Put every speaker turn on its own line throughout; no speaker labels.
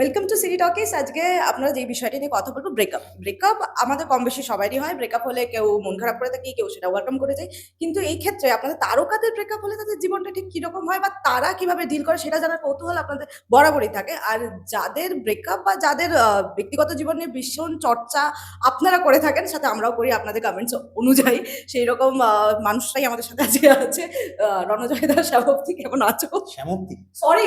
Welcome to city talkies আজকে আপনারা যে বিষয়টি নিয়ে কথা বলব ব্রেকআপ ব্রেকআপ আমাদের কম বেশি সবারই হয়। ব্রেকআপ হলে কেউ মন খারাপ করে থাকি কেউ সেটা ওয়েলকাম করে যায়। কিন্তু এই ক্ষেত্রে আপনাদের তারকাদের ব্রেকআপ হলে তাদের জীবনটা ঠিক কীরকম হয় বা তারা কীভাবে ডিল করে সেটা জানার কৌতূহল আপনাদের বরাবরই থাকে। আর যাদের ব্রেকআপ বা যাদের ব্যক্তিগত জীবনে ভীষণ চর্চা আপনারা করে থাকেন সাথে আমরাও করি আপনাদের কমেন্টস অনুযায়ী। সেই রকম মানুষটাই আমাদের সাথে আজকে আছে। রণজয় দাস স্বাভাবিক কেমন আছো?
শ্যামন্তী
সরি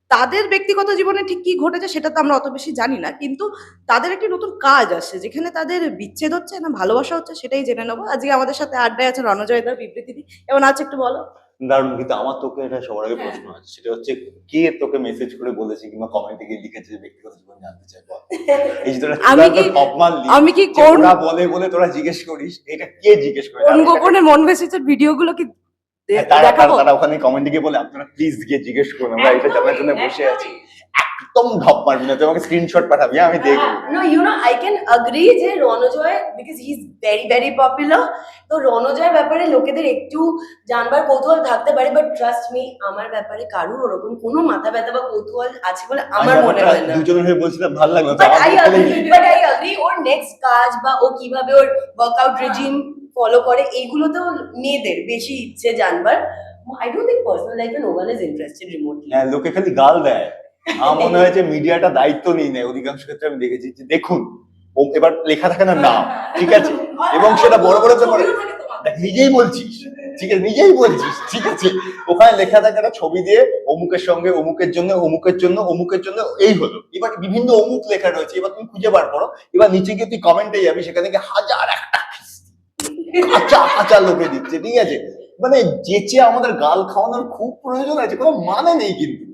তাদের ব্যক্তিগত জীবনে ঠিক কি ঘটেছে সেটা তো আমরা অত বেশি জানি না। কিন্তু তাদের একটি নতুন কাজ আসছে যেখানে তাদের বিচ্ছেদ হচ্ছে না ভালোবাসা হচ্ছে সেটাই জেনে নেব। আজকে আমাদের সাথে আড্ডায় আছে রণজয় দার বিবৃতি দি এমন আছে একটু বলো?
দারুণ কিন্তু আমার তোকে এটা সবার আগে
হ্যাঁ।
প্রশ্ন আছে সেটা হচ্ছে কে তোকে মেসেজ করে বলেছে কিংবা কমেন্টে গিয়ে লিখেছে যে ব্যক্তিগত জীবন জানতে চাই বল। এই যে তোরা
আমি কি-
top
আমি কি কোন
বলে বলে তোরা জিজ্ঞেস করিস এটা কে জিজ্ঞেস করে?
কোন গোপনে মন ভেসেছে ভিডিওগুলো কি দে- দেখাবো।
তারা ওখানে কমেন্টে গিয়ে বলে আপনারা প্লিজ গিয়ে জিজ্ঞেস করুন আমরা এটা জানার জন্য বসে আছি। একদম ঢপ মারবি না তুই আমাকে স্ক্রিনশট পাঠাবি হ্যাঁ, আমি দেখব
agree যে রণজয় very popular তো রণজয়ের ব্যাপারে লোকেদের একটু জানবার কৌতূহল থাকতে পারে বাট ট্রাস্ট মি আমার ব্যাপারে কারুর ওরকম কোনো মাথা ব্যথা বা কৌতূহল আছে বলে আমার মনে হয় না।
দুজনের হয়ে বলছিলাম ভালো লাগল but
I
agree
but I agree or next কাজ বা ও কীভাবে ওর ওয়ার্কআউট রেজিম ফলো করে এইগুলোতেও মেয়েদের বেশি ইচ্ছে জানবার। আই ডোন্ট থিঙ্ক পার্সোনাল লাইফে no one is interested remotely
হ্যাঁ লোকে খালি গাল দেয়। আমার মনে হয় যে মিডিয়াটা দায়িত্ব নিয়ে নেয় অধিকাংশ ক্ষেত্রে আমি দেখেছি যে দেখুন এবার লেখা থাকে না নাম ঠিক আছে। এবং সেটা বড় বড় দেখ, নিজেই বলছিস ঠিক আছে নিজেই বলছিস ঠিক আছে। ওখানে লেখা থাকে একটা ছবি দিয়ে অমুকের সঙ্গে অমুকের জন্য অমুকের জন্য অমুকের জন্য এই হলো। এবার বিভিন্ন অমুক লেখা রয়েছে এবার তুমি খুঁজে বার করো। এবার নিচে গিয়ে তুই কমেন্টে যাবি সেখানে গিয়ে হাজার একটা কাঁচা কাঁচা লোকে দিচ্ছে ঠিক আছে? মানে যেচে আমাদের গাল খাওয়ানোর খুব প্রয়োজন আছে কোনো মানে নেই কিন্তু।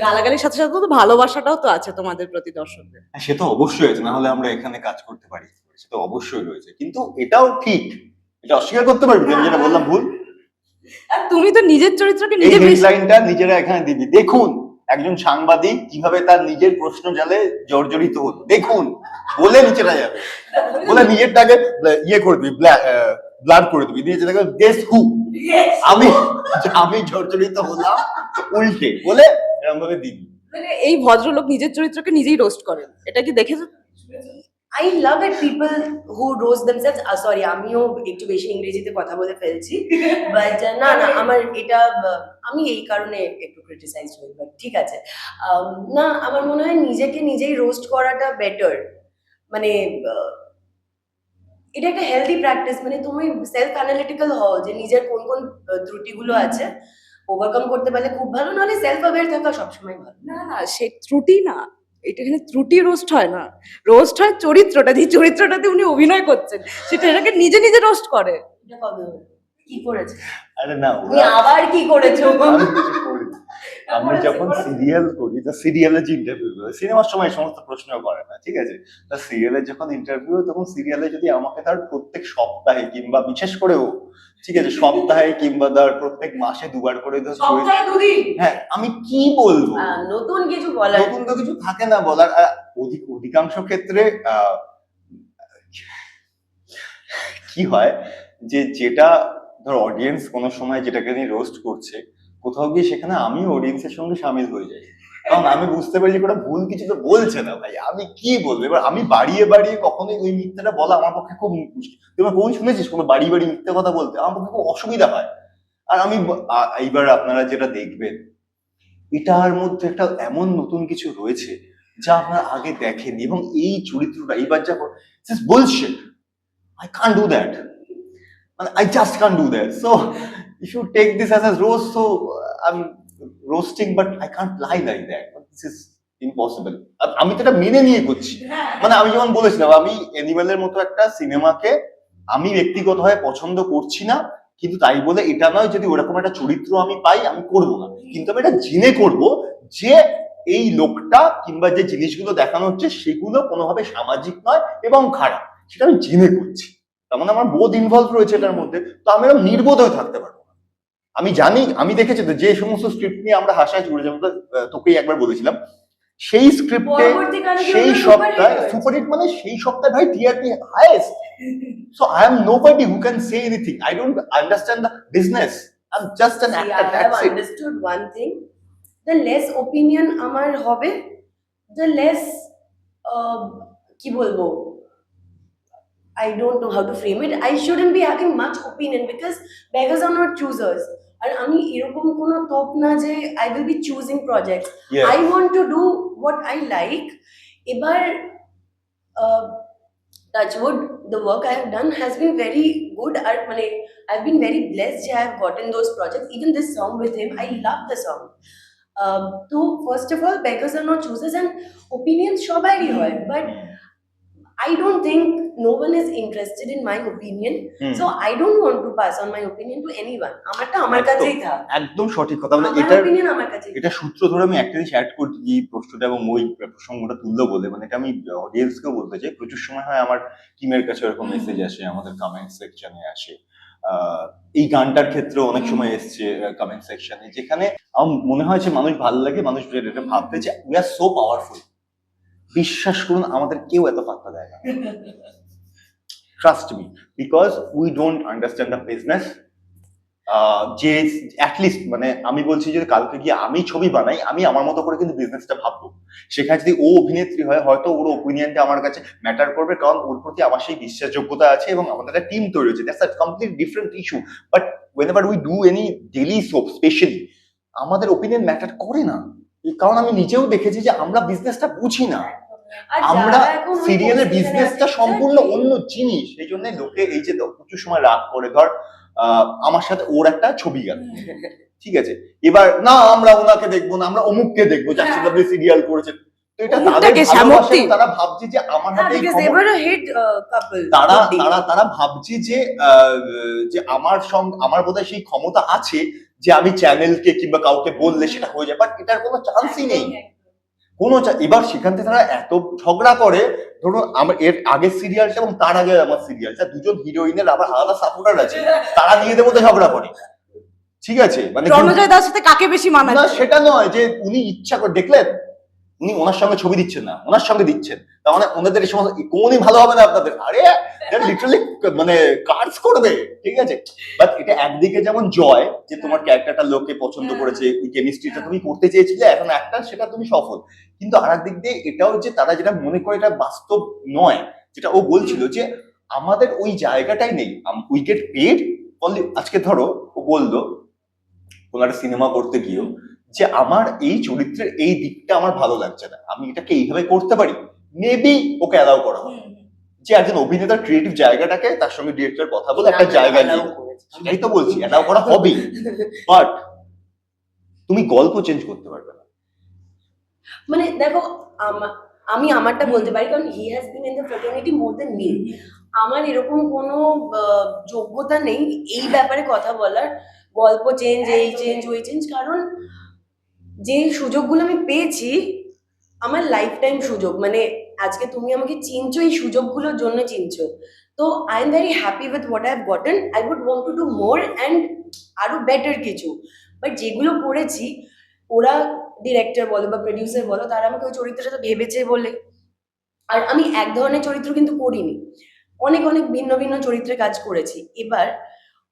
গালাগালির সাথে সাথে তো ভালোবাসাটাও তো আছে তোমাদের প্রতি দর্শকদের।
হ্যাঁ, সে তো অবশ্যই আছে না হলে আমরা এখানে কাজ করতে পারি। সে তো অবশ্যই রয়েছে কিন্তু এটাও ঠিক। এটা অস্বীকার করতে পারবি আমি যেটা বললাম ভুল?
আর তুমি তো নিজের চরিত্রকে
এই
নিজে বেশি
নিজেরা এখানে দিবি দেখুন একজন সাংবাদিক কীভাবে তার নিজের প্রশ্ন জালে জর্জরিত হলো। দেখুন বলে নিচেরা যাবে। বলে নিজেরটাকে ইয়ে করে দিবি ব্লাড করে দিবি। দিয়ে যেটাকে গেস হু আমি আমি জর্জরিত হলাম উল্টে। বলে এরকম ভাবে দিবি।
মানে এই ভদ্রলোক নিজের চরিত্রকে নিজেই রোস্ট করেন। এটা কি দেখেছ?
I love it people who roast themselves sorry আমিও একটু বেশি ইংরেজিতে কথা বলে ফেলছি বাট না না আমার এটা আমি এই কারণে একটু ক্রিটিসাইজ হই বাট ঠিক আছে। না আমার মনে হয় নিজেকে নিজেই রোস্ট করাটা বেটার মানে এটা একটা হেলদি প্র্যাকটিস মানে তুমি সেলফ অ্যানালিটিক্যাল হও যে নিজের কোন কোন ত্রুটিগুলো আছে ওভারকাম করতে পারলে খুব ভালো নাহলে সেলফ অ্যাওয়্যার থাকা সবসময় ভালো।
না না সে ত্রুটি না এটা এখানে ত্রুটি রোস্ট হয় না। রোস্ট হয় চরিত্রটা যে চরিত্রটাতে উনি অভিনয় করছেন। সেটা এটাকে নিজে নিজে রোস্ট করে।
কবে কি করেছে?
আরে না
আবার কি করেছ?
আমি কিছু করিনি। আমি যখন সিরিয়াল করি তো সিরিয়ালে যে ইন্টারভিউ সিনেমার সময় সমস্ত প্রশ্ন করে না ঠিক আছে? তা সিরিয়ালে যখন ইন্টারভিউ হয় তখন সিরিয়ালে যদি আমাকে তার প্রত্যেক সপ্তাহে কিংবা বিশেষ করেও ঠিক আছে সপ্তাহে কিংবা তার প্রত্যেক মাসে দুবার করে ধর
সপ্তাহে দুদিন?
হ্যাঁ আমি কি বলব?
নতুন কিছু বলার
নতুন তো কিছু থাকে না বলার অধিক অধিকাংশ ক্ষেত্রে আহ, কি হয় যে যেটা ধর অডিয়েন্স কোনো সময় যেটাকে নিয়ে রোস্ট করছে কোথাও গিয়ে সেখানে আমি অডিয়েন্সের সঙ্গে সামিল হয়ে যাই। কারণ আমি বুঝতে পারি ওটা ভুল কিছু তো বলছে না ভাই। আমি কি বলব? এবার আমি বাড়িয়ে বাড়িয়ে কখনোই ওই মিথ্যাটা বলা আমার পক্ষে খুব মুশকিল। আমার কোন শুনেছিস কোনো বাড়ি বাড়ি মিথ্যে কথা বলতে? আমার পক্ষে খুব অসুবিধা হয়। আর আমি এইবার আপনারা যেটা দেখবেন, এটার মধ্যে একটা এমন নতুন কিছু রয়েছে যা আপনারা আগে দেখেননি এবং এই চরিত্রটা, এইবার যা বলছে আই কান ডু দ্যাট মানে I just can do that so if you take this as a roast so I am roasting but I can't lie like that this is impossible আমি তো এটা মেনে নিয়ে করছি। মানে আমি যেমন বলেছিলাম, আমি অ্যানিমেলের মতো একটা সিনেমাকে আমি ব্যক্তিগতভাবে পছন্দ করছি না, কিন্তু তাই বলে এটা নয় যদি ওরকম একটা চরিত্র আমি পাই, আমি করব না। কিন্তু আমি এটা জেনে করব যে এই লোকটা কিংবা যে জিনিসগুলো দেখানো হচ্ছে, সেগুলো কোনোভাবে সামাজিক নয় এবং খারাপ। সেটা আমি জেনে করছি। তার মানে আমার বোধ ইনভলভ রয়েছে এটার মধ্যে। তো আমি এরকম নির্বোধ হয়ে থাকতে পারব। আমি জানি আমি দেখেছি তো যে সমস্ত স্ক্রিপ্ট নিয়ে আমরা হাসাহাসি করি যেমন তোকেই একবার বলেছিলাম সেই স্ক্রিপ্টে সেই সপ্তাহে? সুপারহিট মানে সেই সপ্তাহে ভাই TRP highest so I am nobody who can say anything I don't understand the business I
am just
an
actor
that's it
understood one thing. The less opinion আমার হবে, দ্য লেস uh, কি বলব I don't know how to frame it. I shouldn't be having much opinion because beggars are not choosers. আর আমি এরকম কোনো তোপ না যে I will be choosing project I want to do what I like এবার touch wood the work I have done has been very good আর মানে I have been very blessed যে I have gotten those project even this song with him I love the song তো first of all beggars are not chooses and opinion সবারই হয় but I don't think no one is interested in my opinion.
Hmm.
So I don't want to pass on my opinion to anyone. আমারটা আমার। কাছেই থাক
একদম সঠিক কথা মানে এটার
opinion আমার কাছেই।
এটা সূত্র ধরে আমি একটা জিনিস অ্যাড করছি এই প্রশ্নটা এবং ওই প্রসঙ্গটা তুললো বলে মানে এটা আমি অডিয়েন্সকেও বলতে চাই প্রচুর সময় হয় আমার টিমের কাছে এরকম মেসেজ আসে আমাদের কমেন্ট সেকশনে আসে এই গানটার ক্ষেত্রে অনেক সময় এসছে কমেন্ট সেকশনে যেখানে আমার মনে হয় যে মানুষ ভালো লাগে মানুষ এটা ভাবতে যে উই আর সো পাওয়ারফুল বিশ্বাস করুন, আমাদের কেউ এত পাত্তা দেয় না। Trust me because we don't understand the business যে অ্যাটলিস্ট মানে আমি বলছি যে কালকে গিয়ে আমি ছবি বানাই, আমি আমার মতো করে কিন্তু বিজনেসটা ভাববো। সেখানে যদি ও অভিনেত্রী হয়, হয়তো ওর ওপিনিয়নটা আমার কাছে ম্যাটার করবে, কারণ ওর প্রতি আমার সেই বিশ্বাসযোগ্যতা আছে এবং আমাদের একটা টিম তৈরি হয়েছে। That's a complete different issue but when ever we do any daily soap specially আমাদের ওপিনিয়ন ম্যাটার করে না। কারণ আমি নিজেও দেখেছি যে আমরা বিজনেসটা বুঝি না। আমরা সিরিয়ালের বিজনেসটা সম্পূর্ণ অন্য জিনিস। সেই জন্য লোকে এই যে প্রচুর সময় রাগ করে। ধর আমার সাথে ওর একটা ছবি গেল। ঠিক আছে? এবার না আমরা ওনাকে দেখব না আমরা অমুককে দেখব যার সাথে সিরিয়াল করেছে তো এটা তাদের। তারা ভাবছে যে আমার হাতে
hit uh.
তারা তারা তারা ভাবছে যে আহ, যে আমার সঙ্গে আমার বোধহয় সেই ক্ষমতা আছে যে আমি চ্যানেলকে কিংবা কাউকে বললে সেটা হয়ে যায় বাট এটার কোনো চান্সই নেই। কোনো এবার সেখান থেকে তারা এত ঝগড়া করে ধরুন আমার এর আগের সিরিয়ালটা এবং তার আগে আমার সিরিয়ালটা দুজন হিরোইনের আবার আলাদা সাপোর্টার আছে তারা নিজেদের মধ্যে ঝগড়া করে। ঠিক আছে? মানে কিন্তু-
রণজয় দাস সাথে কাকে বেশি
না
মানাচ্ছে
সেটা নয় যে উনি ইচ্ছা করে দেখলেন উনি ওনার সঙ্গে ছবি দিচ্ছেন না ওনার সঙ্গে দিচ্ছেন। তার মানে ওনাদের এই সমস্ত কোনই ভালো হবে না আপনাদের? আরে লিটারালি মানে কাজ করবে ঠিক আছে? বাট এটা একদিকে যেমন জয় যে তোমার ক্যারেক্টারটা লোকে পছন্দ। করেছে ওই কেমিস্ট্রিটা তুমি করতে চেয়েছিলে এখন একটা সেটা তুমি সফল। কিন্তু আর দিক দিয়ে এটাও যে তারা যেটা মনে করে এটা বাস্তব নয় যেটা ও বলছিল যে আমাদের ওই জায়গাটাই নেই। উইকেট পেড আজকে ধরো ও বলল কোন একটা সিনেমা করতে গিয়েও যে আমার এই চরিত্রের এই দিকটা আমার ভালো লাগছে না। আমি এটাকে এইভাবে করতে পারি? মেবি ওকে অ্যালাউ করা হবে যে একজন অভিনেতার ক্রিয়েটিভ জায়গাটাকে তার সঙ্গে ডিরেক্টর কথা বলে একটা জায়গা নিয়ে। সেটাই তো বলছি অ্যালাউ করা হবে বাট তুমি গল্প চেঞ্জ করতে পারবে না।
মানে দেখো আমি আমারটা বলতে পারি কারণ he has been in the fraternity more than me আমার এরকম কোনো যোগ্যতা নেই এই ব্যাপারে কথা বলার। গল্প চেঞ্জ এই চেঞ্জ ওই চেঞ্জ কারণ যে সুযোগগুলো আমি পেয়েছি, আমার লাইফ টাইম সুযোগ। মানে আজকে তুমি আমাকে চিনছো, এই সুযোগগুলোর জন্য চিনছো। তো I am very happy with what I gotten I would want to do more and আরও বেটার কিছু। বাট যেগুলো করেছি, ওরা ডিরেক্টর বলো বা প্রডিউসার বলো, তারা আমাকে ওই চরিত্রের সাথে ভেবেছে বলে। আর আমি এক ধরনের চরিত্র কিন্তু করিনি। অনেক অনেক ভিন্ন ভিন্ন চরিত্রে কাজ করেছি। এবার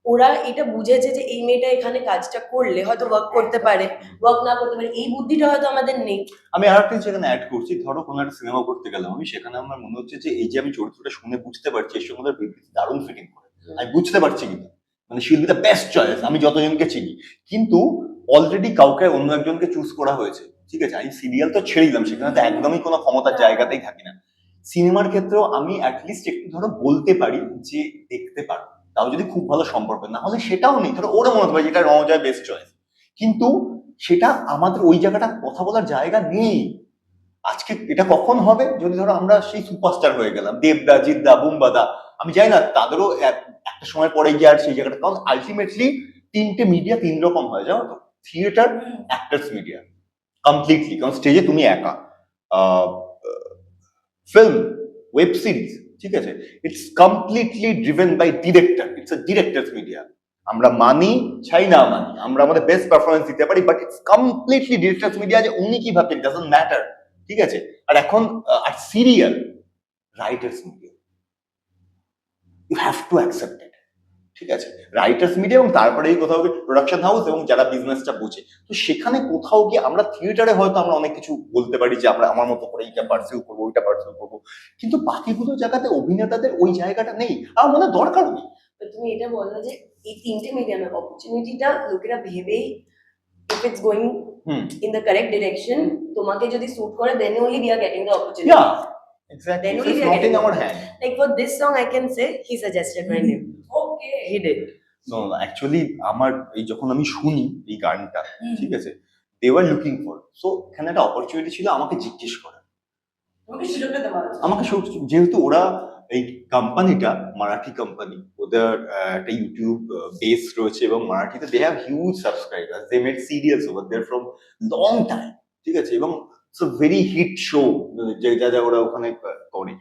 ওরা এটা বুঝেছে যে এই মেয়েটা এখানে কাজটা করলে হয়তো ওয়ার্ক করতে পারে ওয়ার্ক না করতে পারে এই বুদ্ধিটা হয়তো আমাদের নেই।
আমি আর একটা সেখানে অ্যাড করছি ধরো কোনো একটা সিনেমা করতে গেলাম আমি সেখানে আমার মনে হচ্ছে যে এই যে আমি চরিত্রটা শুনে বুঝতে পারছি এর সঙ্গে বিবৃতি দারুণ ফিটিং করে। আমি বুঝতে পারছি কিন্তু মানে শিল বি দ্য বেস্ট চয়েস আমি যতজনকে চিনি। কিন্তু অলরেডি কাউকে অন্য একজনকে চুজ করা হয়েছে ঠিক আছে? আমি সিরিয়াল তো ছেড়ে দিলাম সেখানে তো একদমই কোনো ক্ষমতার জায়গাতেই থাকি না। সিনেমার ক্ষেত্রেও আমি অ্যাটলিস্ট একটু ধরো বলতে পারি যে দেখতে পারো। তাও যদি খুব ভালো সম্পর্ক না হলে সেটাও নেই। ধরো ওরা মনে পারে যেটা রণজয় বেস্ট চয়েস কিন্তু সেটা আমাদের ওই জায়গাটা কথা বলার জায়গা নেই। আজকে এটা কখন হবে? যদি ধরো আমরা সেই সুপারস্টার হয়ে গেলাম, দেবদা, জিদ্দা, বুম্বাদা, আমি জানি না, তাদেরও এক- একটা সময় পরে গিয়ে আর সেই জায়গাটা, কারণ আলটিমেটলি তিনটে মিডিয়া তিন রকম হয়, জানো তো? থিয়েটার অ্যাক্টার্স মিডিয়া কমপ্লিটলি কারণ স্টেজে তুমি একা। ফিল্ম ওয়েব সিরিজ ঠিক আছে? It's completely driven by director it's a director's media আমরা মানি, চাই না মানি। আমরা আমাদের বেস্ট পারফরমেন্স দিতে পারি but it's completely director's media যে উনি কি ভাবছেন? ডাজন্ট ম্যাটার ঠিক আছে? আর এখন আর serial writers media you have to accept it ঠিক আছে? রাইটার্স মিডিয়া এবং তারপরেই কোথাও গিয়ে প্রোডাকশন হাউস এবং যারা বিজনেসটা বোঝে। তো সেখানে কোথাও গিয়ে আমরা থিয়েটারে হয়তো আমরা অনেক কিছু বলতে পারি যে আমরা আমার মতো করে এইটা পার্সিউ করব ওইটা পার্সিউ করব। কিন্তু বাকিগুলো জায়গাতে অভিনেতাদের ওই জায়গাটা নেই। আর মনে দরকারও নেই।
তুমি এটা বলল যে এই তিনটে মিডিয়ামের অপরচুনিটিটা লোকেরা ভেবেই if it's
going
in the correct direction তোমাকে যদি স্যুট করে then only we are getting the opportunity.
Yeah, exactly.
Then only we are getting-
our hand.
like for this song i can say he suggested my name
no, আমার এই যখন আমি শুনি এই গানটা ঠিক আছে they were looking for so এখানে একটা অপরচুনিটি ছিল আমাকে জিজ্ঞেস করা
তোমাকে সুযোগটা দেওয়া হয়েছে।
আমাকে যেহেতু ওরা এই কোম্পানিটা মারাঠি কোম্পানি ওদের একটা ইউটিউব বেস রয়েছে এবং মারাঠিতে they have huge subscriber they made serials over there from long time ঠিক আছে এবং আ ভেরি হিট শো যে যা যা ওরা ওখানে করে।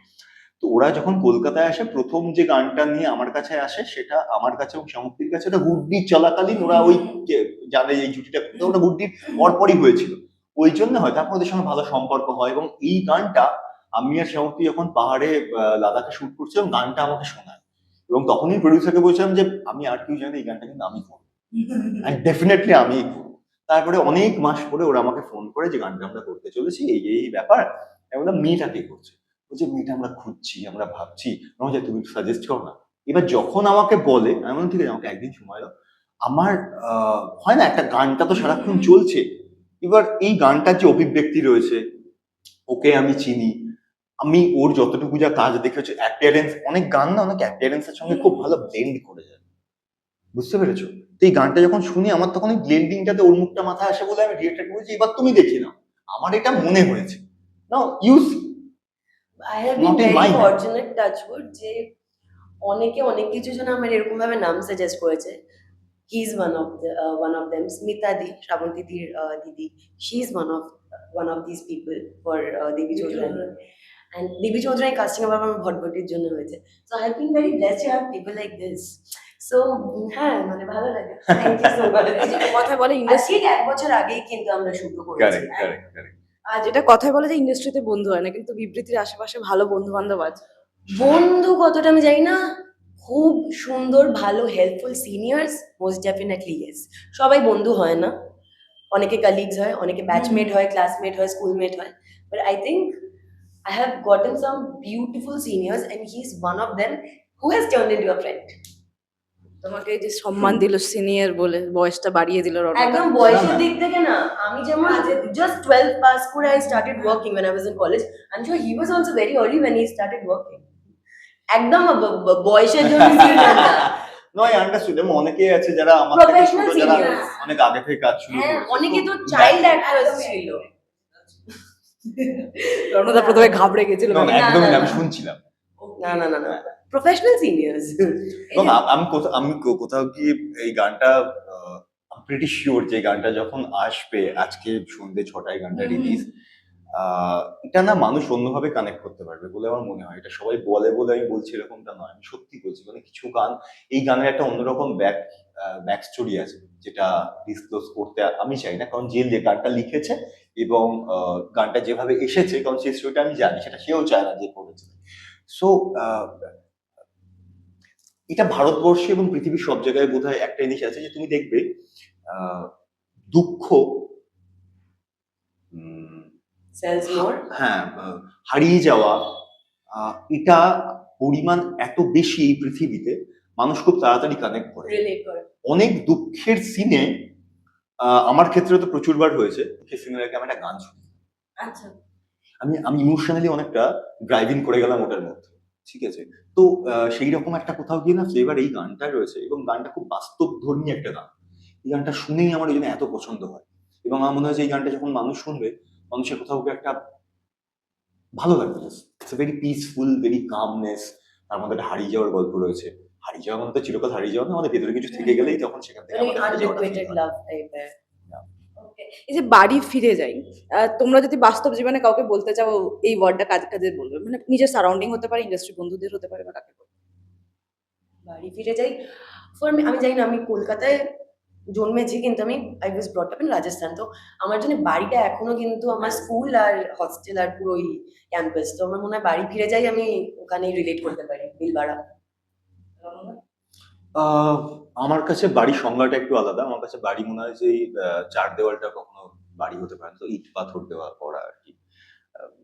তো ওরা যখন কলকাতায় আসে, প্রথম যে গানটা নিয়ে আমার কাছে আসে, সেটা আমার কাছে এবং সমুক্তির কাছে, ওটা গুড্ডি চলাকালীন ওরা ওই যে- জানে এই জুটিটা ওটা গুড্ডির পরপরই হয়েছিল। ওই জন্য হয়তো ওদের সঙ্গে ভালো সম্পর্ক হয় এবং এই গানটা আমি আর শ্যামক্তি যখন পাহাড়ে লাদাখে শুট করছিলাম গানটা আমাকে শোনায়। এবং তখনই প্রডিউসারকে বলছিলাম যে, আমি আর কেউ জানি এই গানটা কিন্তু আমি করব। ডেফিনেটলি আমি তারপরে অনেক মাস পরে ওরা আমাকে ফোন করে যে, গানটা আমরা করতে চলেছি, এই এই ব্যাপার। মেয়েটা কে করছে? বলছে মেয়েটা আমরা খুঁজছি আমরা ভাবছি বলছি, তুমি সাজেস্ট করো না। এবার যখন আমাকে বলে আমি বললাম ঠিক আছে আমাকে একদিন সময় দাও। আমার হয় না একটা গানটা তো সারাক্ষণ চলছে। এবার এই গানটার যে অভিব্যক্তি রয়েছে ওকে আমি চিনি। আমি ওর যতটুকু যা কাজ দেখেছি অ্যাপিয়ারেন্স অনেক গান না অনেক অ্যাপিয়ারেন্সের সঙ্গে খুব ভালো ব্লেন্ড করে যায়। বুঝতে পেরেছ? তো এই গানটা যখন শুনি আমার তখন এই ব্লেন্ডিংটাতে ওর মুখটা মাথায় আসে বলে আমি ডিরেক্টরকে বলছি এবার তুমি দেখি নাও। আমার এটা মনে হয়েছে। নাও ইউজ
Fortunate touchwood যে অনেকে অনেক কিছু জন আমার এরকম ভাবে নাম সাজেস্ট করেছে। He is one of one of them Smita di Srabanti দির uh, দিদি। She is one of one of this people for Debi Chowdhurani and Debi Chowdhurani casting আবার আমার ভটভটির জন্য হয়েছে। So I have been very blessed to have people like this so হ্যাঁ মানে ভালো লাগে। ইউ
কথায় বলে ইন্ডাস্ট্রি
এক বছর আগেই কিন্তু আমরা শুরু করেছি।
আর যেটা কথায় বলে যে ইন্ডাস্ট্রিতে বন্ধু হয় না কিন্তু বিবৃতির আশেপাশে ভালো বন্ধু বান্ধব আছে।
বন্ধু কতটা আমি জানি না খুব সুন্দর ভালো helpful seniors most definitely yes সবাই বন্ধু হয় না। অনেকে কালিগস হয় অনেকে ব্যাচমেট হয় ক্লাসমেট হয় স্কুলমেট হয়। But I think I have gotten some beautiful seniors and he is one of them who has turn into a friend
তোমাকে যে সম্মান দিল সিনিয়র বলে বয়সটা বাড়িয়ে দিল
একদম বয়সের দিক থেকে না আমি যেমন জাস্ট টুয়েলভ পাস করে I started working when I was in college. I'm sure he was also very early when he started working. একদম ব- ব- বয়সের জন্য।
নয় আন্ডারস্টুড এবং অনেকে আছে যারা আমার যারা অনেক আগে থেকে কাজ শুরু
হ্যাঁ অনেকে তো চাইল্ড অ্যাক্টর্স ছিল।
রণদা প্রথমে ঘাবড়ে গেছিল।
একদমই আমি শুনছিলাম।
না না না না। প্রফেশনাল সিনিয়র্স
এবং আমি কোথাও আমি কো- কোথাও গিয়ে এই গানটা প্রিটি শিওর যে গানটা যখন আসবে আজকে সন্ধ্যে ছটায় গানটা। রিলিজ এটা না মানুষ অন্যভাবে কানেক্ট করতে পারবে বলে আমার মনে হয় এটা সবাই বলে বলে আমি বলছি এরকমটা নয় আমি সত্যি বলছি মানে কিছু গান এই গানের একটা অন্যরকম ব্যাক ব্যাক স্টোরি আছে যেটা ডিসক্লোজ করতে আমি চাই না কারণ যে যে গানটা লিখেছে এবং গানটা যেভাবে এসেছে কারণ সেই স্টোরিটা আমি জানি সেটা সেও চায় না যে করেছে সো এটা ভারতবর্ষে এবং পৃথিবীর সব জায়গায় বোধ হয় একটা জিনিস আছে যে তুমি দেখবে দুঃখ হ্যাঁ হারিয়ে যাওয়া এটা পরিমাণ এত বেশি এই পৃথিবীতে মানুষ খুব তাড়াতাড়ি কানেক্ট করে। অনেক দুঃখের সিনে আমার ক্ষেত্রে তো প্রচুরবার হয়েছে দুঃখের সিনে আমি একটা গান শুনি।
আচ্ছা।
আমি আমি ইমোশনালি অনেকটা ড্রাইভিং করে গেলাম ওটার মধ্যে। ঠিক আছে? তো সেই রকম একটা কোথাও গিয়ে না ফ্লেভার এই গানটা রয়েছে এবং গানটা খুব বাস্তব ধর্মী একটা গান। এই গানটা শুনেই আমার ওই জন্য এত পছন্দ হয়। এবং আমার মনে হয় যে এই গানটা যখন মানুষ শুনবে মানুষের কোথাও গিয়ে একটা ভালো লাগবে। It's very peaceful very calmness তার মধ্যে একটা হারিয়ে যাওয়ার গল্প রয়েছে। হারিয়ে যাওয়া মানে তো চিরকাল হারিয়ে যাওয়া না আমাদের ভেতরে কিছু থেকে গেলেই তখন সেখান থেকে
এই যে বাড়ি ফিরে যাই তোমরা যদি বাস্তব জীবনে কাউকে বলতে চাও, এই ওয়ার্ডটা কাজ কাজে বলবে? মানে নিজের সারাউন্ডিং হতে পারে ইন্ডাস্ট্রি বন্ধুদের হতে পারে বা কাকে?
বাড়ি ফিরে যাই? ফর আমি জানি না, আমি কলকাতায় জন্মেছি, কিন্তু আমি I was brought up in Rajasthan তো আমার জন্য বাড়িটা এখনও কিন্তু আমার স্কুল আর হস্টেল আর পুরো ক্যাম্পাস তো আমার মনে হয় বাড়ি ফিরে যাই আমি ওখানেই রিলেট করতে পারি, বিলবাড়া।
আমার কাছে বাড়ির সংজ্ঞাটা একটু আলাদা। আমার কাছে বাড়ি মনে হয় যে চার দেওয়ালটা কখনো বাড়ি হতে পারে না। তো ইট পাথর দেওয়া করা আর কি।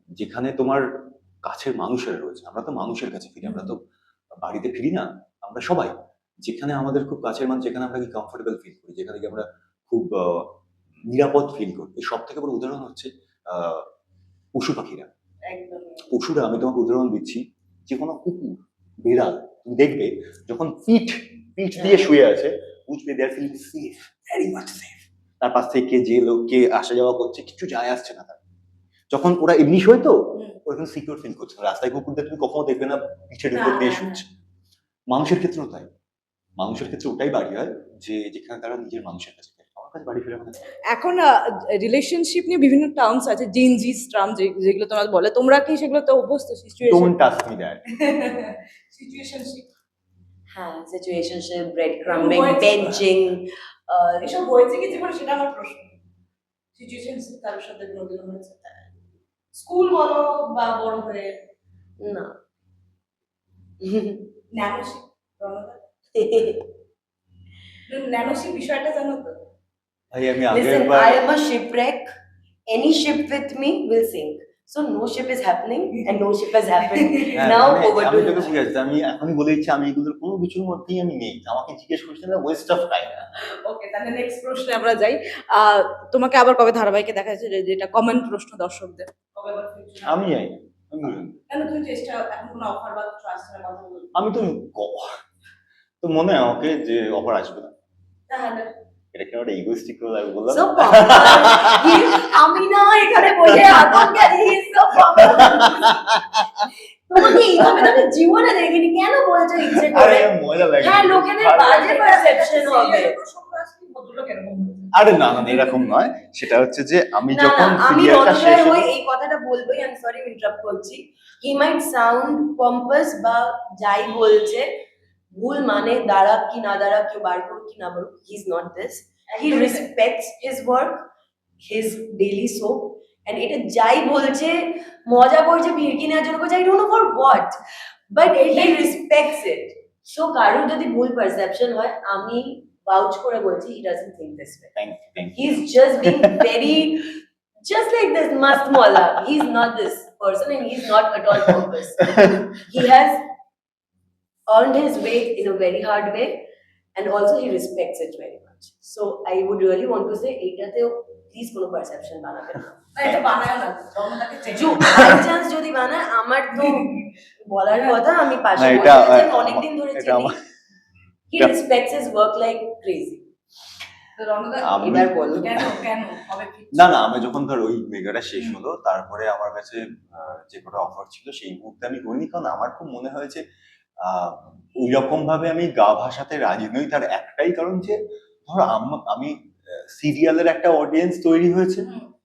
যেখানে তোমার কাছের মানুষের রয়েছে। আমরা তো মানুষের কাছে ফিরি আমরা তো বাড়িতে ফিরি না আমরা সবাই। যেখানে আমাদের খুব কাছের মানুষ যেখানে আমরা কি কমফোর্টেবল ফিল করি যেখানে কি আমরা খুব নিরাপদ ফিল করি। এই সব থেকে বড় উদাহরণ হচ্ছে আহ, পশু পাখিরা। পশুরা আমি তোমাকে উদাহরণ দিচ্ছি যে কোনো কুকুর বিড়াল তুমি দেখবে যখন পিঠ পিঠ দিয়ে শুয়ে আছে they are feeling safe very much safe তার পাশ থেকে যে লোক কে আসা যাওয়া করছে কিছু যায় আসছে না তার যখন ওরা এমনি শোয় তো ওরা সিকিউর ফিল করছে না। রাস্তায় কুকুরদের তুমি কখনো দেখবে না পিঠের উপর দিয়ে শুচ্ছে মানুষের ক্ষেত্রেও তাই মানুষের ক্ষেত্রে ওটাই বাড়ি হয় যে যেখানে তারা নিজের মানুষের কাছে মানে
এখন রিলেশনশিপ নিয়ে বিভিন্ন টার্মস আছে জেনজিস টার্ম যেগুলো তোমরা বলে তোমরা কি সেগুলো তো অভ্যস্ত situation
don't touch me that
situationship
হ্যাঁ সিচুয়েশনশিপ ব্রেড ক্রাম্বিং। বেঞ্চিং
এসব হয়েছে কি জীবনে? সেটা আমার প্রশ্ন। সিচুয়েশনশিপ কারোর সাথে কোনোদিন হয়েছে? স্কুল বলো বা বড় হয়ে?
না।
ন্যানোশিপ ন্যানোশিপ বিষয়টা জানো তো?
আমি আগের বার
I am a shipwreck. Any ship with me will sink. So no ship is happening and no ship has happened.
হ্যাঁ,
now
মানে
over to
আমি তোকে
you.
আমি এখনই বলে দিচ্ছি আমি এগুলোর কোনো কিছুর মধ্যেই আমি নেই। আমাকে জিজ্ঞেস করছেন না ওয়েস্ট অফ টাইম
ওকে তাহলে নেক্সট প্রশ্নে আমরা যাই। আহ, তোমাকে আবার কবে ধারাবাহিকে দেখা যাচ্ছে যে- যেটা কমন প্রশ্ন দর্শকদের? কবে?
আমি যাই আমি বলি না।
কেন তুমি চেষ্টা এখন কোনো অফার বা কিছু আসছে না কথা বলব
আমি তো ক- তো মনে হয় আমাকে যে অফার আসবে না। এটা কেন একটা ইগোইস্টিক আমি
না এখানে বসে আতঙ্কারি he is so popular. তোমাকে এইভাবে তো আমি জীবনে দেখিনি। কেন বলছো ইচ্ছে
আরে
করে
মজা লাগে।
হ্যাঁ লোকেদের বাজে পারসেপশন হবে।
আরে না না না, এরকম নয়। সেটা হচ্ছে যে আমি যখন
আমি
সিরিয়ালটা শেষ
হয়ে এই কথাটা বলবোই আমি সরি ইন্টারাপ্ট করছি। হি মাইট সাউন্ড পম্পাস বা যাই বলছে ভুল মানে দাঁড়াক কি না দাঁড়াক কেউ বার করুক কি না বলুক he is not this he respects his work his daily soap and এটা যাই বলছে মজা করছে ভিড়কি নেওয়ার জন্য করছে I don't know for what but he respects it so কারোর যদি ভুল পারসেপশন হয় আমি ভাউচ করে বলছি he doesn't think this way
thank you thank
he's just being very just like this mast mola he's not this person and he's not at all pompous he has earned his way in a very hard way and also he respects it very much so i would really want to say এটাতেও please কোনো perception বানাবেন না
এটা বানায় না রমনাকে check
by chance যদি বানায় আমার তো বলার কথা আমি পাশে অনেকদিন ধরে
এটা
চিনি
আমার-
he
এটা-
respects his work like crazy
Ramna
আমি-
এবার বলো।
কেন কেন? হবে কি?
না না আমি যখন ধর ওই মেগাটা শেষ হলো তারপরে আমার কাছে যে কটা অফার ছিল সেই মুহূর্তে আমি করিনি কারণ আমার খুব মনে হয়েছে আহ, ওই রকম ভাবে আমি গা ভাসাতে রাজি নই। তার একটাই কারণ যে ধর আম- আমি সিরিয়ালের একটা অডিয়েন্স তৈরি হয়েছে।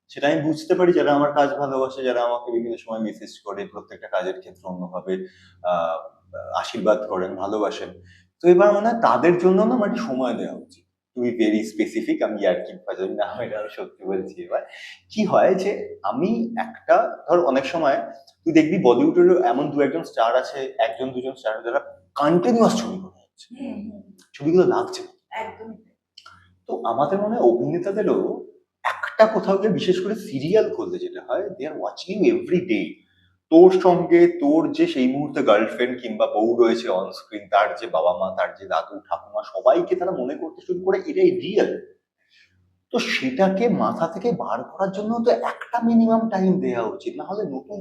সেটা আমি বুঝতে পারি যারা আমার কাজ ভালোবাসে যারা আমাকে বিভিন্ন সময় মেসেজ করে প্রত্যেকটা কাজের ক্ষেত্রে অন্যভাবে আহ, আশীর্বাদ করেন ভালোবাসেন। তো এবার মনে হয় তাদের জন্য না আমার সময় দেওয়া উচিত। টু বি ভেরি স্পেসিফিক আমি আর কি বাজাবি না এটা আমি সত্যি বলছি এবার। কি হয় যে আমি একটা ধর অনেক সময় তুই দেখবি বলিউডের এমন দু একজন স্টার আছে একজন দুজন স্টার যারা কন্টিনিউয়াস ছবি করে যাচ্ছে। ছবিগুলো লাগছে।
একদমই।
তো আমাদের মনে হয় অভিনেতাদেরও একটা কোথাও গিয়ে বিশেষ করে সিরিয়াল করলে যেটা হয় they are watching every day তোর সঙ্গে তোর যে সেই মুহূর্তে গার্লফ্রেন্ড কিংবা বউ রয়েছে অন স্ক্রিন তার যে বাবা মা, তার যে দাদু, ঠাকুমা, সবাইকে তারা মনে করতে শুরু করে এটাই রিয়েল তো সেটাকে মাথা থেকে বার করার জন্য তো একটা মিনিমাম টাইম দেওয়া উচিত। না হলে নতুন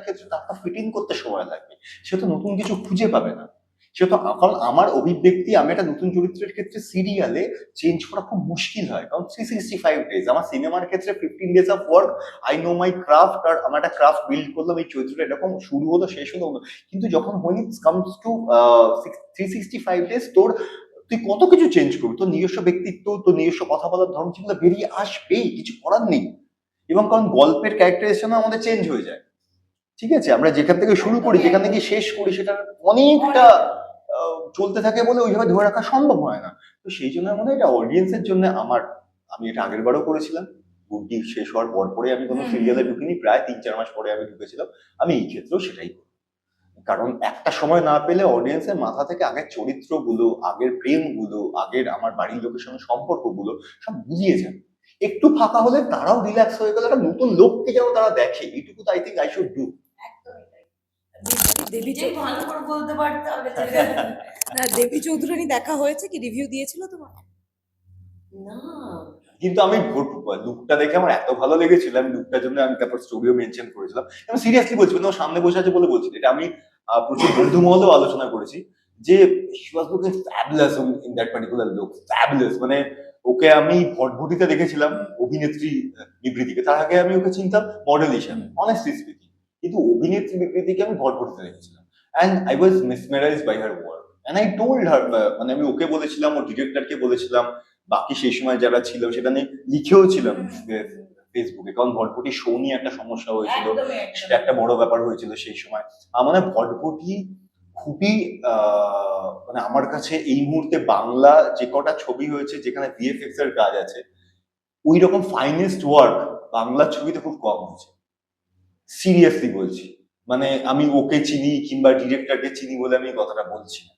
ক্ষেত্রে তার ফিটিং করতে সময় লাগবে। সে তো নতুন কিছু খুঁজে পাবে না। সে তো কারণ আমার অভিব্যক্তি, আমি একটা নতুন চরিত্রের ক্ষেত্রে সিরিয়ালে চেঞ্জ করা খুব মুশকিল হয়। কারণ থ্রি সিক্সটি ফাইভ ডেজ আমার সিনেমার ক্ষেত্রে fifteen days of work I know my craft আর আমার একটা ক্রাফট বিল্ড করলাম, এই চরিত্রটা এরকম শুরু হলো, শেষ হলো। কিন্তু যখন when it's comes to three sixty five days তোর, তুই কত কিছু চেঞ্জ করবি? তোর নিজস্ব ব্যক্তিত্ব, তোর নিজস্ব কথা বলার ধর্ম সেগুলো বেরিয়ে আসবেই, কিছু করার নেই। এবং কারণ গল্পের ক্যারেক্টারাইজেশন আমাদের চেঞ্জ হয়ে যায়। ঠিক আছে আমরা যেখান থেকে শুরু করি যেখান থেকে শেষ করি সেটা অনেকটা চলতে থাকে বলে ওইভাবে ধরে রাখা সম্ভব হয় না। তো সেই জন্য মনে হয় এটা অডিয়েন্সের জন্য আমার আমি এটা আগের বারও করেছিলাম। গুড্ডি শেষ হওয়ার পর পরে আমি কোনো সিরিয়ালে ঢুকিনি প্রায় তিন চার মাস পরে আমি ঢুকেছিলাম। আমি এই ক্ষেত্রেও সেটাই করি। কারণ একটা সময় না পেলে অডিয়েন্সের মাথা থেকে আগের চরিত্রগুলো আগের প্রেমগুলো আগের আমার বাড়ির লোকের সঙ্গে সম্পর্কগুলো সব বুঝিয়ে যায়। একটু ফাঁকা হলে তারাও রিল্যাক্স হয়ে গেলে একটা নতুন লোককে যেন তারা দেখে এইটুকু তো I think I should
do
Debi ভালো করে বলতে পারতে
না, দেবী চৌধুরানী দেখা হয়েছে কি? রিভিউ দিয়েছিল তোমার?
না।
কিন্তু আমি লুকটা দেখে আমার এত ভালো লেগেছিল আমি লুকটার জন্য আমি তারপর স্টুডিও মেনশন করেছিলাম। আমি সিরিয়াসলি বলছি মানে সামনে বসে আছে বলে বলছি এটা আমি প্রচুর বন্ধু মহলেও আলোচনা করেছি যে she was looking fabulous in that particular look fabulous মানে ওকে আমি ভটভটিতে দেখেছিলাম অভিনেত্রী বিবৃতিকে তার আগে আমি ওকে চিনতাম মডেল হিসাবে অনেস্টলি স্পিকিং কিন্তু অভিনেত্রী বিবৃতিকে আমি ভটভটিতে দেখেছিলাম। And I was mesmerise by her work and I told her মানে আমি ওকে বলেছিলাম ওর ডিরেক্টরকে বলেছিলাম বাকি সেই সময় যারা ছিল সেটা নিয়ে লিখেও ছিলাম ফেসবুকে কারণ ভটভটি শো নিয়ে একটা সমস্যা হয়েছিল সেটা একটা বড় ব্যাপার হয়েছিল সেই সময়। আমার মানে ভটভটি খুবই আহ, মানে আমার কাছে এই মুহূর্তে বাংলা যে কটা ছবি হয়েছে যেখানে ভিএফএক্স এর কাজ আছে ওই রকম ফাইনেস্ট ওয়ার্ক বাংলা ছবিতে খুব কম হয়েছে। সিরিয়াসলি বলছি। মানে আমি ওকে চিনি কিংবা ডিরেক্টরকে চিনি বলে আমি কথাটা বলছি না।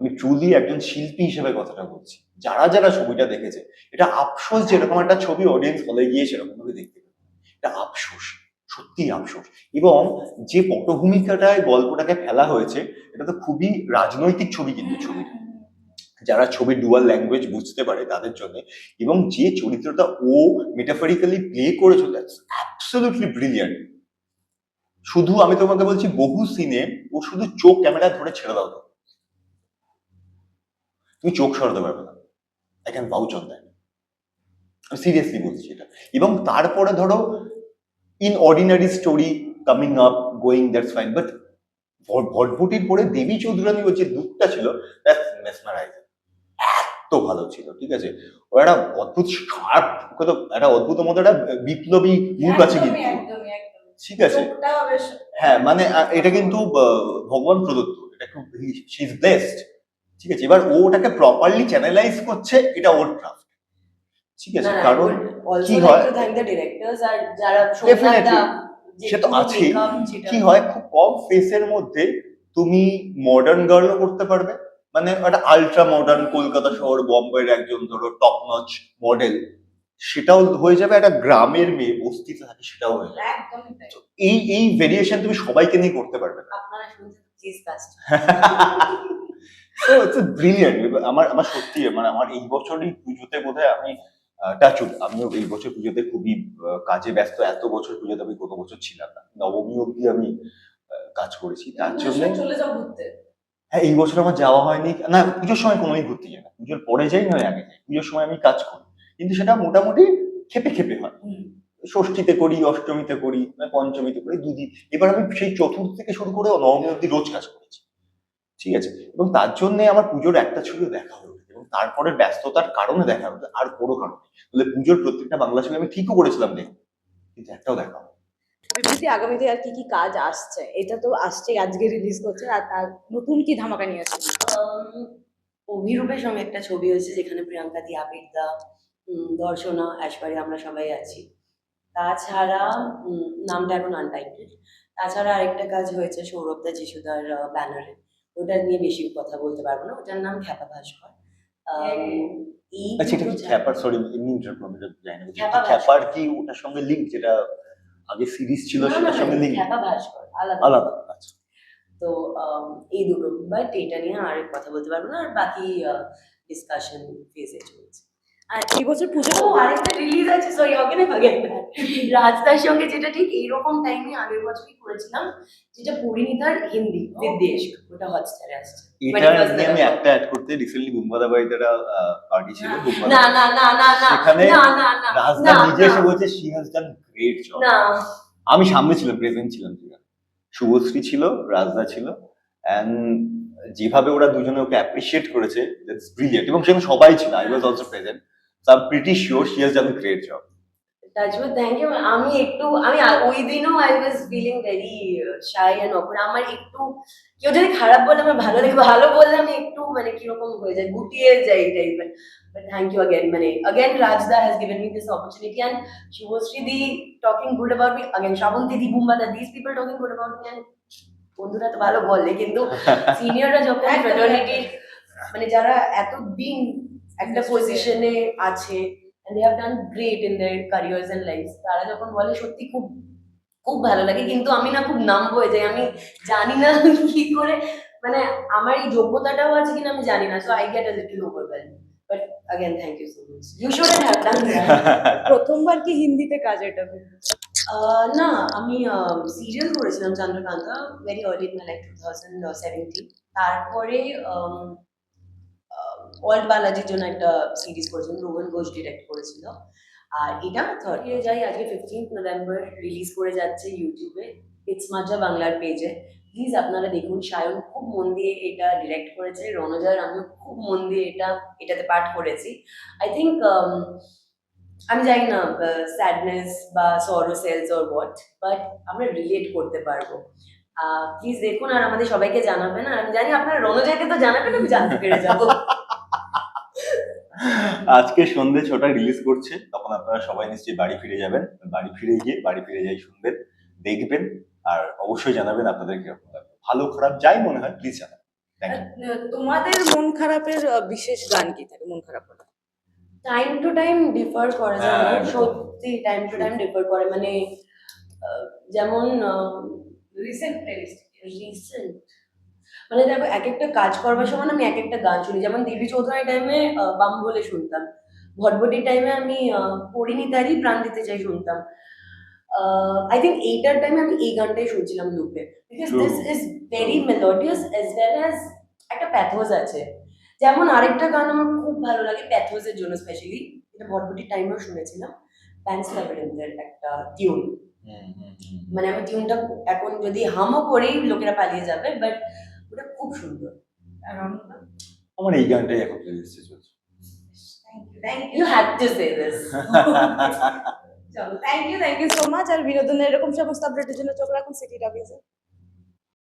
আমি ট্রুলি একজন শিল্পী হিসেবে কথাটা বলছি। যারা যারা ছবিটা দেখেছে, এটা আফসোস যেরকম একটা ছবি অডিয়েন্স হলে গিয়ে সেরকম ভাবে দেখতে পাবে এটা আফসোস, সত্যি আফসোস। এবং যে পটভূমিকাটায় গল্পটাকে ফেলা হয়েছে, এটা তো খুবই রাজনৈতিক ছবি কিন্তু ছবিটা যারা ছবি ডুয়াল ল্যাঙ্গুয়েজ বুঝতে পারে তাদের জন্য। এবং যে চরিত্রটা ও মেটাফরিক্যালি প্লে করেছে দ্যাটস অ্যাবসলিউটলি ব্রিলিয়ান্ট শুধু আমি তোমাকে বলছি বহু সিনে ও শুধু চোখ ক্যামেরা ধরে ছেড়ে দাও তো। তুমি চোখ সরাতে পারবে না। I can vouch on that আমি সিরিয়াসলি বলছি এটা। এবং তারপরে ধরো in ordinary story coming up going that's fine but ভটভটির পরে দেবী চৌধুরানী ওর যে লুকটা ছিল দ্যাটস মেসমারাইজিং এত ভালো ছিল ঠিক আছে? ও একটা অদ্ভুত শার্প ওকে তো একটা অদ্ভুত মতো একটা বিপ্লবী মুখ আছে কিন্তু। ঠিক আছে। হ্যাঁ মানে এটা কিন্তু ভগবান প্রদত্ত। এটা খুব শি ইজ ব্লেসড ঠিক আছে এবার ও ওটাকে প্রপারলি চ্যানেলাইজ করছে এটা ওর ক্রাফট ঠিক আছে কারণ কি হয়? সে তো আছেই। কি হয় খুব কম ফেসের মধ্যে তুমি মডার্ন গার্লও করতে পারবে। মানে একটা আলট্রা মডার্ন কলকাতা শহর বোম্বের একজন ধরো টপ নচ মডেল সেটাও হয়ে যাবে একটা গ্রামের মেয়ে বস্তিতে থাকে সেটাও হয়ে যাবে। এই এই ভেরিয়েশন তুমি সবাইকে নিয়ে করতে পারবে না। তো ইটস ব্রিলিয়ান্ট আমার আমার সত্যি মানে আমার এই বছরই পুজোতে বোধহয় আমি টাচুড আমিও এই বছর পুজোতে খুবই কাজে ব্যস্ত এত বছর পুজোতে আমি গত বছর ছিলাম না। নবমী অব্দি আমি কাজ করেছি তার জন্য। হ্যাঁ এই বছর আমার যাওয়া হয়নি। না পুজোর সময় কোনোদিন ঘুরতে যাই না। পুজোর পরে যাই নয় আগে যাই। পুজোর সময় আমি কাজ করি। কিন্তু সেটা মোটামুটি খেপে খেপে হয়। ষষ্ঠীতে করি অষ্টমীতে করি মানে পঞ্চমীতে করি দুদিন। এবার আমি সেই চতুর্থ থেকে শুরু করে নবমী অব্দি রোজ কাজ করেছি। ঠিক আছে? এবং তার জন্য আমার পুজোর একটা ছবিও দেখা হলো। এবং তারপরে ব্যস্ততার কারণে দেখা হলো আর কোনো কারণে বলে পুজোর প্রত্যেকটা বাংলা ছবি আমি ঠিকও করেছিলাম দেখতে। কিন্তু একটাও দেখা হলো না।
বিবৃতি আগামীতে আর কি কি কাজ আসছে? এটা তো আসছে আজকে রিলিজ করছে আর তার নতুন কি ধামাকা নিয়ে আসছে?
অভিরূপের সঙ্গে একটা ছবি হয়েছে যেখানে প্রিয়াঙ্কা দি আবিরদা উম, দর্শনা অ্যাশবারি আমরা সবাই আছি। তাছাড়া নামটা এখন আনটাইটেড তাছাড়া আরেকটা কাজ হয়েছে সৌরভ সৌরভদা যিশুদার ব্যানারে। ওটা নিয়ে বেশি কথা বলতে পারব না। ওটার নাম খ্যাপা ভাস্কর।
আচ্ছা এটা কি খ্যাপার? সরি এমনি ইন্টারপ্ট জানি না। খ্যাপার কি ওটার সঙ্গে লিঙ্ক যেটা আগে সিরিজ ছিল
না, না,
সেটার সঙ্গে লিঙ্ক
খ্যাপা ভাস্কর আলাদা।
আলাদা আচ্ছা।
তো আম, এই দুটো বাট এটা নিয়ে আর কথা বলতে পারব না। আর বাকি ডিসকাশন ফেজে চলছে।
আর এই বছর পুজো
ও আরেকটা রিলিজ আছে সরি রাজদার সঙ্গে যেটা ঠিক এইরকম টাইমে আগের বছরই করেছিলাম যেটা পরিণীতার হিন্দি বিদ্বেষ ওটা হটস্টারে আসছে।
এটা
21st
আমি একটা অ্যাড করতে রিসেন্টলি বুম্বাদা বাড়িতে একটা পার্টি ছিল বুম্বাদা।
না না না না না
সেখানে
না না না
রাজদা নিজে এসে বলছে she has done great
job
আমি সামনে ছিলাম প্রেজেন্ট ছিলাম শুভশ্রী ছিল রাজদা ছিল অ্যান্ড যেভাবে ওরা দুজনে ওকে অ্যাপ্রিসিয়েট করেছে দ্যাটস ব্রিলিয়েন্ট এবং সেখানে সবাই ছিল I was also present so I pretty sure she has done great job
touch wood thank you আমি একটু আমি ওই দিনও I was feeling very shy and awkward আমার একটু কেউ যদি খারাপ বলে আমার ভালো লাগে ভালো বললে আমি একটু মানে কীরকম হয়ে যায় গুটিয়ে যাই এই টাইপের বাট থ্যাংক ইউ অ্যাগেন মানে again Rajda has given me this opportunity and Shubhashree di talking good about me again Srabanti di বুম্বাদা this people talking good about me and বন্ধুরা তো ভালো বলে কিন্তু সিনিয়ররা যখন
একদম,
ফ্রেটার্নিটির মানে যারা এতদিন একটা পজিশনে আছে and they have done great in their careers and lives তারা যখন বলে সত্যি খুব খুব ভালো লাগে কিন্তু আমি না খুব নাম হয়ে যাই আমি জানি না কি করে মানে আমার এই যোগ্যতাটাও আছে কিনা আমি জানি না so I get a little overwhelmed but again thank you so much you should have done
প্রথমবার কি হিন্দিতে কাজ এটা
না আমি সিরিয়াল করেছিলাম Chandrakanta very early in my life two thousand seventeen তারপরে ওয়ার্ল্ড বালাজির জন্য একটা সিরিজ করেছিলাম রোহন ঘোষ ডিরেক্ট করেছিল। আর এটা থার্ড ইয়ার যাই আজকে ফিফটিন্থ নভেম্বর রিলিজ করে যাচ্ছে ইউটিউবে ইটস মাজা বাংলার পেজে প্লিজ আপনারা দেখুন, সায়ন খুব মন দিয়ে এটা ডিরেক্ট করেছে রণজার আমিও খুব মন দিয়ে এটা, এটাতে পাঠ করেছি। আই থিঙ্ক আমি জানি না স্যাডনেস বা sorrow sells or what but আমরা রিলেট করতে পারব। প্লিজ দেখুন আর আমাদের সবাইকে জানাবেন। আর আমি জানি আপনারা রণজাকে তো জানাবেন, আমি জানতে পেরে যাব।
আজকে সন্ধ্যে ছটা রিলিজ করছে তখন আপনারা সবাই নিশ্চয়ই বাড়ি ফিরে যাবেন। বাড়ি ফিরে গিয়ে বাড়ি ফিরে যাই শুনবেন দেখবেন আর অবশ্যই জানাবেন আপনাদের কীরকম লাগবে ভালো খারাপ যাই মনে হয় প্লিজ জানাবেন।
তোমাদের মন খারাপের বিশেষ গান কি থাকে? মন খারাপ
টাইম টু টাইম ডিফার করে সত্যি টাইম টু টাইম ডিফার করে। মানে আহ, যেমন রিসেন্ট প্লেলিস্ট রিসেন্ট মানে দেখো এক একটা কাজ করবার সময় আমি এক একটা গান শুনি। যেমন দেবী চৌধুরী টাইমে বাম বলে শুনতাম। ভটভটির টাইমে আমি পরিণীতারই প্রাণ দিতে চাই শুনতাম। আই থিঙ্ক এইটার টাইমে আমি এই গানটাই শুনছিলাম লুপে।
Because.
This is very melodious as well as একটা প্যাথোজ আছে। যেমন আরেকটা গান আমার খুব ভালো লাগে প্যাথোজের জন্য স্পেশালি এটা ভটভটির টাইমেও শুনেছিলাম। প্যান্স ল্যাভেন্ডারের একটা টিউন। মানে আমি টিউনটা এখন যদি হামও করেই লোকেরা পালিয়ে যাবে। বাট ওটা খুব সুন্দর।
আমার এই গানটাই এখন প্লেলিস্টে চলছে।
You had to say this
চলো thank you thank you so much আর বিনোদনের এরকম সমস্ত আপডেটের জন্য চোখ রাখুন সিটি টপিসে